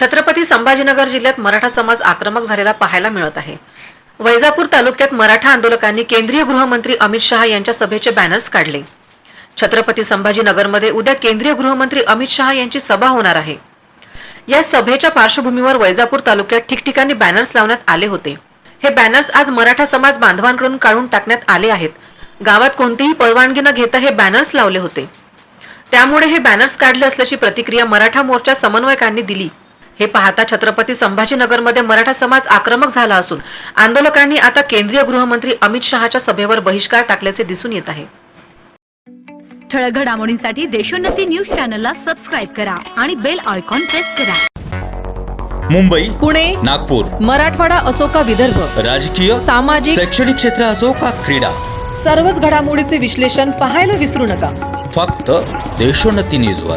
छत्रपती संभाजीनगर जिल्ह्यात मराठा समाज आक्रमक झालेला पाहायला मिळत आहे. वैजापूर तालुक्यात मराठा आंदोलकांनी केंद्रीय गृहमंत्री अमित शहा यांच्या सभेचे बॅनर्स काढले. छत्रपती संभाजीनगरमध्ये उद्या केंद्रीय गृहमंत्री अमित शहा यांची सभा होणार आहे. या सभेच्या पार्श्वभूमीवर वैजापूर तालुक्यात ठिकठिकाणी बॅनर्स लावण्यात आले होते. हे बॅनर्स आज मराठा समाज बांधवांकडून काढून टाकण्यात आले आहेत. गावात कोणतीही परवानगी न घेता हे बॅनर्स लावले होते. त्यामुळे हे बॅनर्स काढले असल्याची प्रतिक्रिया मराठा मोर्चा समन्वयकांनी दिली. हे पाहता छत्रपती संभाजीनगरमध्ये मराठा समाज आक्रमक झाला असून आंदोलकांनी आता केंद्रीय गृहमंत्री अमित शहाच्या सभेवर बहिष्कार टाकल्याचे दिसून येत आहे. ठळक घडामोडींसाठी देशोन्नती न्यूज चॅनलला सबस्क्राईब करा आणि बेल आयकॉन प्रेस करा. मुंबई पुणे नागपूर मराठवाडा असो का विदर्भ राजकीय सामाजिक शैक्षणिक क्षेत्र असो का क्रीडा सर्वच घडामोडीचे विश्लेषण पाहायला विसरू नका. फक्त देशोन्नती न्यूजवर.